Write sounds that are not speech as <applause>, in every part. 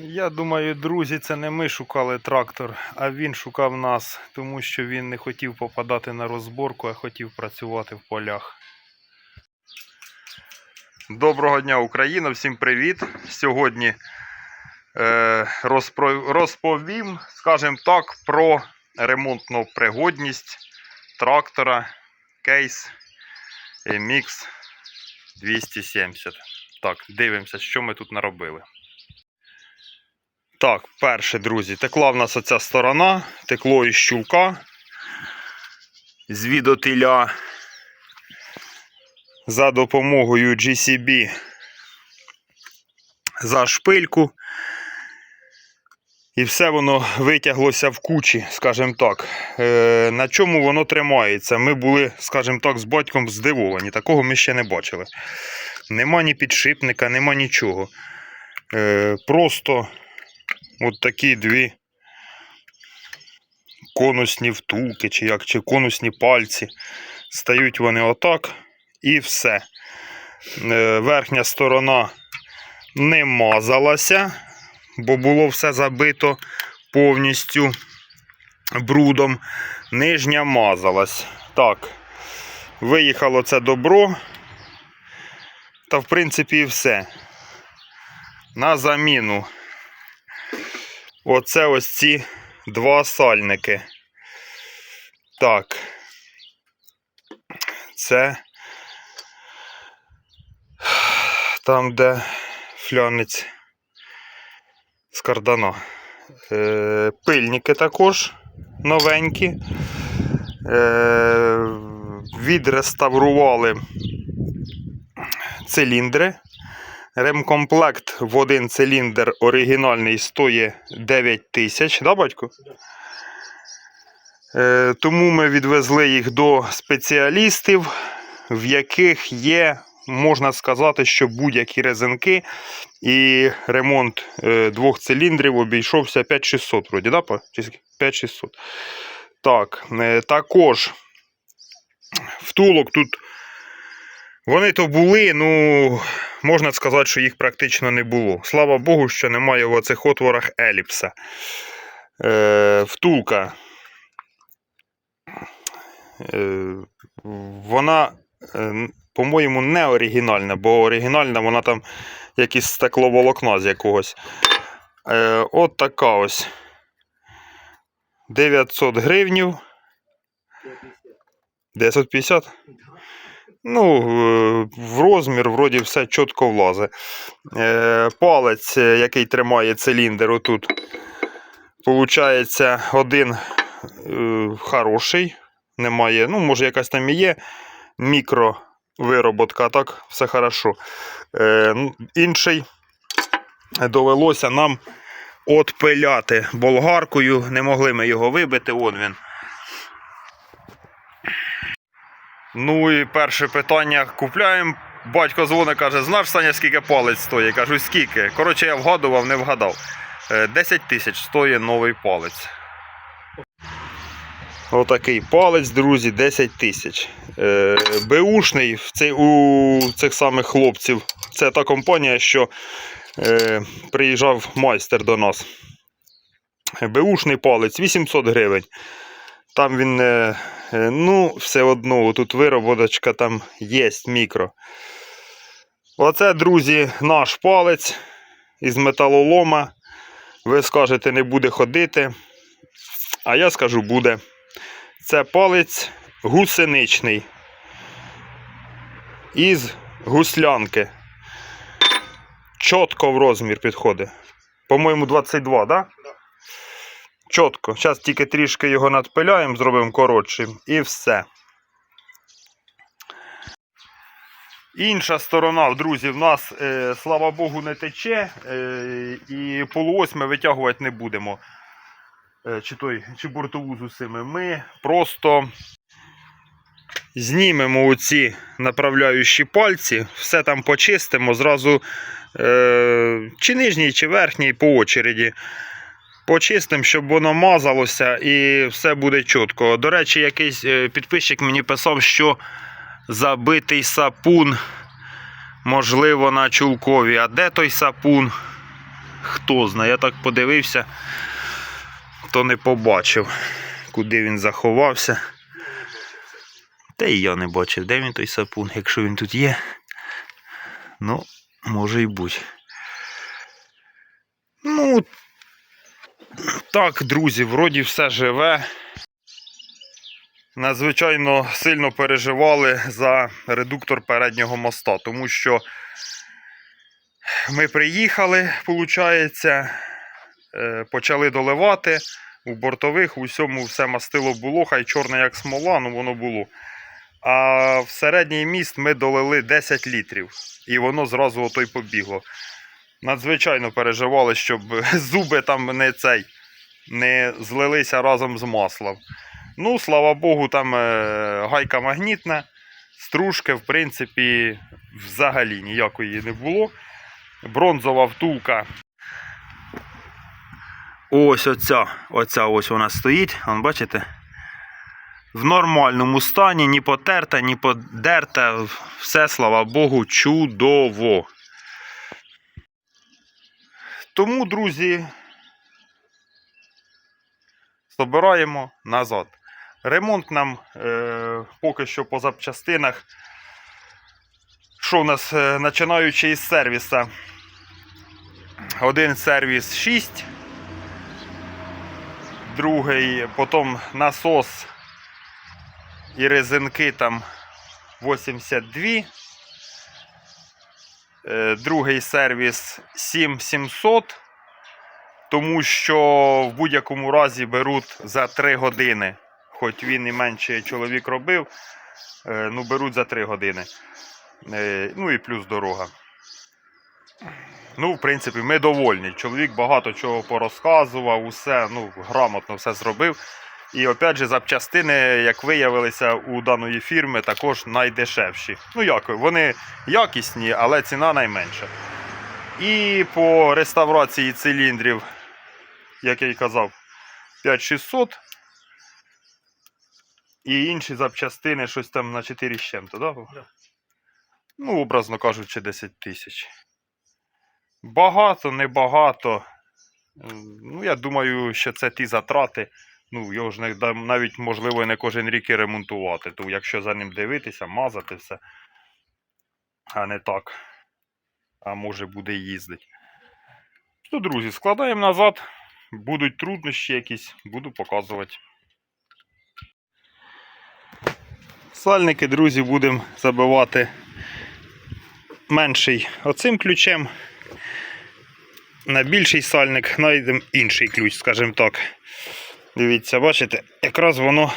Я думаю, друзі, це не ми шукали трактор, а він шукав нас, тому що він не хотів попадати на розборку, а хотів працювати в полях. Доброго дня, Україна! Всім привіт! Сьогодні е, розповім, скажімо так, про ремонтну пригодність трактора Кейс Mix 270. Так, дивимося, що ми тут наробили. Так, перше, друзі, текла в нас оця сторона, текло із щулка звідотиля за допомогою GCB за шпильку. І все воно витяглося в кучі, скажімо так. Е, на чому воно тримається? Ми були, скажімо так, з батьком здивовані. Такого ми ще не бачили. Нема ні підшипника, нема нічого. Е, просто от такі дві конусні втулки, чи як, чи конусні пальці. Стають вони отак і все. Е, Верхня сторона не мазалася, бо було все забито повністю брудом. Нижня мазалась. Так, виїхало це добро. Та в принципі і все. На заміну. Оце ось ці два сальники. Так. Це там, де флянець з кардана. Е, пильники також новенькі. Е, відреставрували циліндри. Ремкомплект в один циліндр оригінальний стоїть 9 тисяч, да, батько? Е, тому ми відвезли їх до спеціалістів, в яких є, можна сказати, що будь-які резинки. І ремонт е, двох циліндрів обійшовся 5600, вроді, да? па? Чи скільки? 5600. Так, е, також втулок тут. Вони то були, ну, можна сказати, що їх практично не було. Слава Богу, що немає в оцих отворах еліпса. Е, втулка. Е, вона, е, по-моєму, не оригінальна, бо оригінальна вона там якісь стекловолокна з якогось. Е, от така ось. 900 гривнів. 950? Ну, е, в розмір, вроді, все чітко влазить. Е, Палець, е, який тримає циліндр, отут. Получається, один хороший. Немає, ну, може, якась там і є мікровироботка, так все хорошо. Ну, інший довелося нам отпиляти болгаркою. Не могли ми його вибити, он він. Ну і перше питання купляємо. Батько дзвонить, каже, знаєш, Саня, скільки палець стоїть? Кажу, скільки. Коротше, я вгадував, не вгадав. Е, 10 тисяч стоїть новий палець. Отакий палець, друзі, 10 тисяч. Е, Беушний в цей, у цих самих хлопців. Це та компанія, що е, приїжджав майстер до нас. Беушний палець 800 гривень. Там він, е, е, ну, все одно, тут вироботочка там є мікро. Оце, друзі, наш палець із металолома. Ви скажете, не буде ходити. А я скажу, буде. Це палець гусеничний. Із гуслянки. Чітко в розмір підходить. По-моєму, 22, так? Да? Чітко. Зараз тільки трішки його надпиляємо, зробимо коротшим і все. Інша сторона, друзі, в нас, е, слава Богу, не тече. Е, і полуось ми витягувати не будемо. Е, чи той, чи бортову з усими. Ми просто знімемо оці направляючі пальці, все там почистимо, зразу е, чи нижній, чи верхній по очереді. Почистимо, щоб воно мазалося і все буде чітко. До речі, якийсь е, підписчик мені писав, що забитий сапун, можливо, на чулкові. А де той сапун? хто знає. Я так подивився, то не побачив, куди він заховався. Та і я не бачив, де він той сапун, якщо він тут є. Ну, може й бути. Ну, так, друзі, вроді все живе. Надзвичайно сильно переживали за редуктор переднього моста, тому що ми приїхали, виходить, почали доливати. У бортових у всьому все мастило було, хай чорне як смола, ну воно було. А в середній міст ми долили 10 літрів, і воно зразу ото й побігло. Надзвичайно переживали, щоб <laughs> зуби там не цей не злилися разом з маслом. Ну, слава Богу, там е, гайка магнітна, стружки, в принципі, взагалі ніякої не було. Бронзова втулка. Ось оця, оця ось вона стоїть, вон, бачите? В нормальному стані, ні потерта, ні подерта. Все, слава Богу, чудово. Тому, друзі, збираємо назад. Ремонт нам е, поки що по запчастинах. Що у нас, е, починаючи із сервіса. Один сервіс 6, другий, потім насос і резинки там 82. Е, Другий сервіс 7700, тому що в будь-якому разі беруть за 3 години. Хоч він і менше чоловік робив, е, ну беруть за 3 години. Е, Ну і плюс дорога. Ну, в принципі, ми довольні. Чоловік багато чого порозказував, усе, ну, грамотно все зробив. І опять же, запчастини, як виявилися у даної фірми, також найдешевші. Ну як, вони якісні, але ціна найменша. І по реставрації циліндрів, як я й казав, 5600. І інші запчастини щось там на 4 з чим-то, да? Да. Ну, образно кажучи, 10 тисяч. Багато, небагато. Ну, я думаю, що це ті затрати. Ну, його ж не, навіть можливо не кожен рік і ремонтувати. То якщо за ним дивитися, мазати все. А не так. А може буде їздити. То, друзі, складаємо назад. Будуть труднощі якісь, буду показувати. Сальники, друзі, будемо забивати менший оцим ключем. На більший сальник знайдемо інший ключ, скажімо так. Дивіться, бачите, якраз воно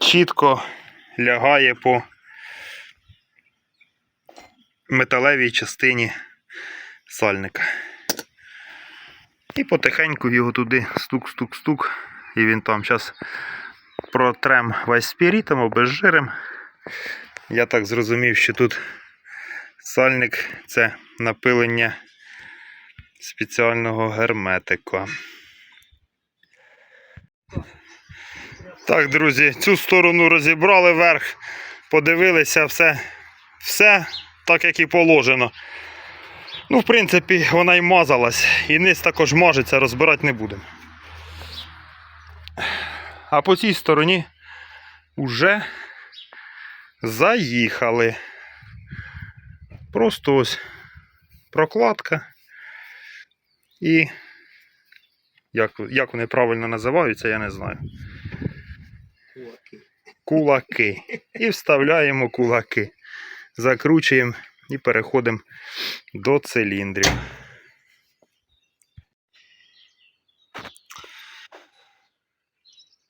чітко лягає по металевій частині сальника. І потихеньку його туди стук-стук-стук. І він там зараз протрем весь спірітом або жиром. Я так зрозумів, що тут сальник це напилення спеціального герметика. Так, друзі, цю сторону розібрали верх, подивилися, все, все так, як і положено. Ну, в принципі, вона й мазалась. І низ також мажеться, розбирати не будемо. А по цій стороні вже заїхали. Просто ось прокладка. І як, як вони правильно називаються, я не знаю. Кулаки. Кулаки. І вставляємо кулаки. Закручуємо і переходимо до циліндрів.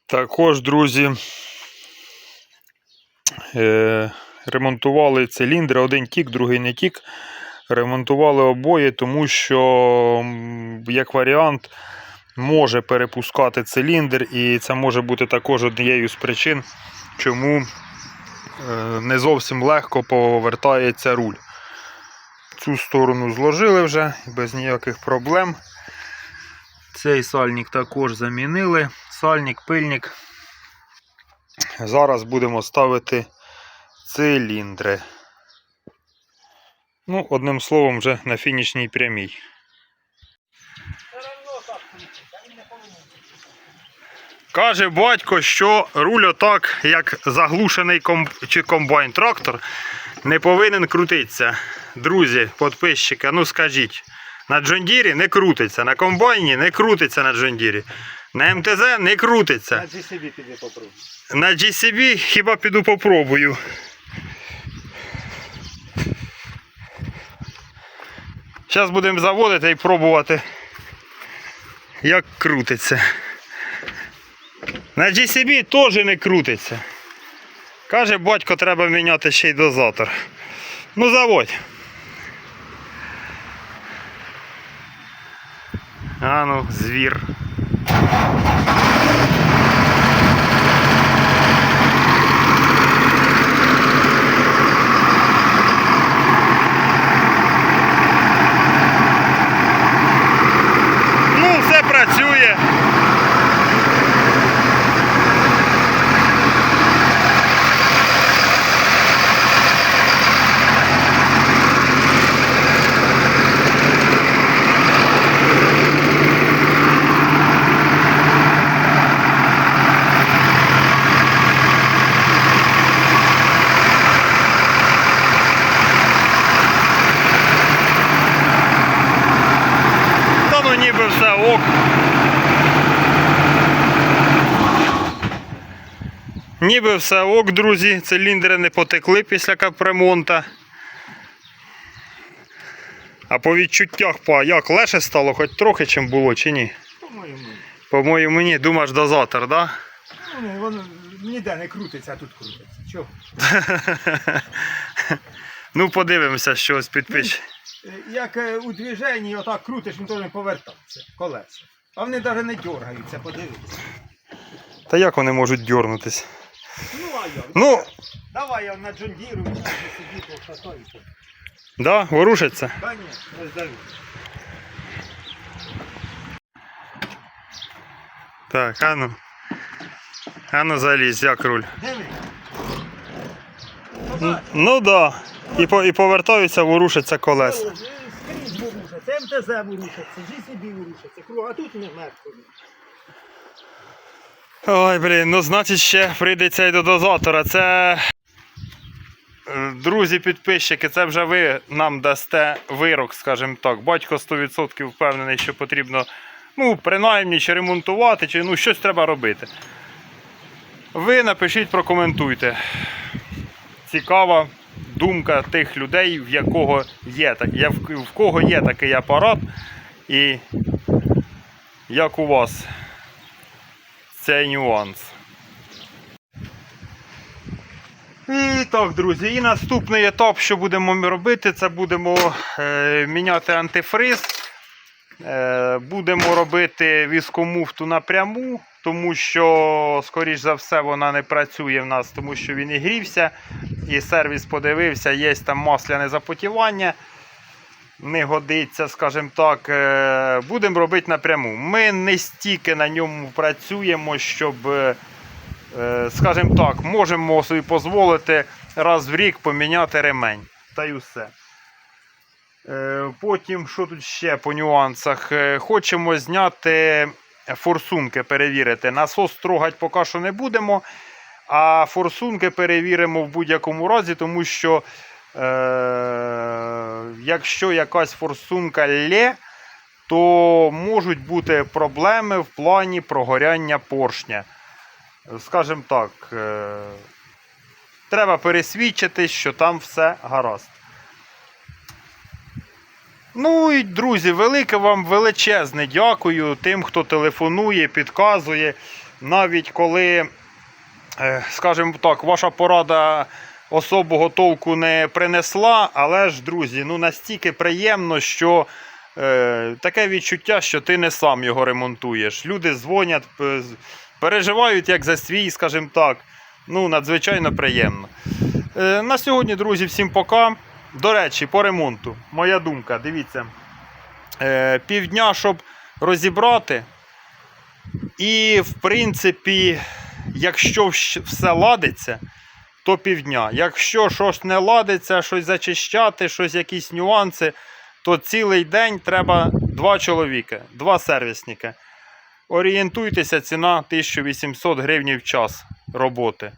Також, друзі, е, ремонтували циліндри, один тік, другий не тік. Ремонтували обоє, тому що, як варіант, може перепускати циліндр, і це може бути також однією з причин, чому е, не зовсім легко повертається руль. Цю сторону зложили вже без ніяких проблем. Цей сальник також замінили. Сальник, пильник. Зараз будемо ставити циліндри. Ну, одним словом, вже на фінішній прямій. Все одно так крутить, а він не повинен. Каже батько, що руль отак, як заглушений комп... чи комбайн трактор, не повинен крутитися. Друзі, підписчики, ну скажіть, на Джондірі не крутиться, на комбайні не крутиться на Джондірі, на МТЗ не крутиться. На GCB піди попробуй. На GCB хіба піду попробую. Зараз будемо заводити і пробувати, як крутиться. На GCB теж не крутиться. Каже, батько, треба міняти ще й дозатор. Ну, заводь. А ну, звір. Ну, все працює. Та ну ніби все ок. Ніби все ок, друзі. Циліндри не потекли після капремонта. А по відчуттях по як легше стало, хоч трохи чим було, чи ні? По-моєму. По-моєму, ні, думаєш дозатор, да? Ну, воно ніде не крутиться, а тут крутиться. Чого? <laughs> ну, подивимося, що з підпис. Е, Як е, у движенні отак крутиш, він теж не повертається. Колеса. А вони навіть не дергаються, подивіться. Та як вони можуть дьорнутись? Ну, а я. Ну, Давай я на Джондіру, я собі пошатаю. да, ворушиться. Та ні, не здаю. Так, ану. Ану залізь, як руль. Диви. Н- Ну да. І, по, і повертаються, ворушаться колеса. Скрізь ворушаться, МТЗ ворушаться, GCB ворушаться, а тут не мертво. Ой, блін, ну значить ще прийдеться й до дозатора. Це. е, Друзі, підписчики, це вже ви нам дасте вирок, скажімо так. Батько 100% впевнений, що потрібно, ну, принаймні, чи ремонтувати, чи ну, щось треба робити. Ви напишіть, прокоментуйте. Цікава думка тих людей, в якого є так, в кого є такий апарат, і як у вас цей нюанс. І так, друзі, і наступний етап, що будемо ми робити, це будемо е, міняти антифриз. Е, будемо робити віскомуфту напряму, тому що, скоріш за все, вона не працює в нас, тому що він і грівся, і сервіс подивився, є там масляне запотівання. Не годиться, скажімо так. Е, Будемо робити напряму. Ми не стільки на ньому працюємо, щоб, е, е, скажімо так, можемо собі дозволити раз в рік поміняти ремень. Та й усе. Потім, що тут ще по нюансах? Хочемо зняти форсунки, перевірити. Насос трогати поки що не будемо. А форсунки перевіримо в будь-якому разі, тому що якщо якась форсунка лє, то можуть бути проблеми в плані прогоряння поршня. Скажімо так, е, треба пересвідчитись, що там все гаразд. Ну і друзі, велике вам величезне дякую тим, хто телефонує, підказує. Навіть коли, е, скажімо так, ваша порада особого толку не принесла, але ж, друзі, ну настільки приємно, що е, таке відчуття, що ти не сам його ремонтуєш. Люди дзвонять, переживають як за свій, скажімо так. Ну, надзвичайно приємно. Е, на сьогодні, друзі, всім пока. До речі, по ремонту. Моя думка, дивіться. Е, півдня, щоб розібрати. І, в принципі, якщо все ладиться, то півдня. Якщо щось не ладиться, щось зачищати, щось якісь нюанси, то цілий день треба два чоловіки, два сервісники. Орієнтуйтеся, ціна 1800 гривень в час роботи.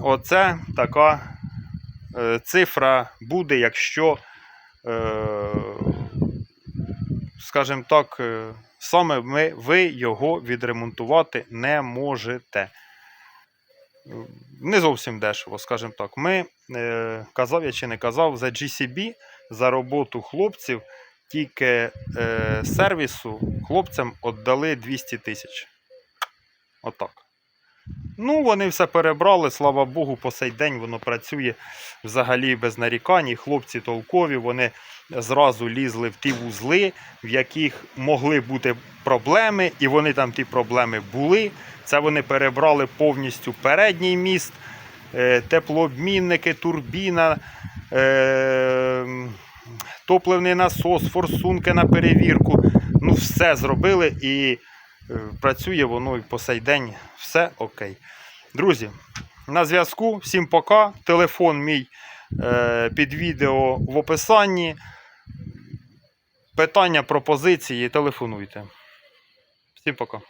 Оце така е, цифра буде, якщо, е, скажімо так, е, саме ми, ви його відремонтувати не можете. Не зовсім дешево, скажімо так. Ми, е, казав я чи не казав, за GCB, за роботу хлопців, тільки е, сервісу хлопцям віддали 200 тисяч. Отак. Ну, вони все перебрали, слава Богу, по сей день воно працює взагалі без нарікань. Хлопці толкові, вони зразу лізли в ті вузли, в яких могли бути проблеми, і вони там ті проблеми були. Це вони перебрали повністю передній міст, е, теплообмінники, турбіна, е, топливний насос, форсунки на перевірку. Ну, все зробили і працює воно і по сей день. Все окей. Друзі, на зв'язку. Всім пока. Телефон мій е, під відео в описанні. Питання, пропозиції, телефонуйте. Всім пока.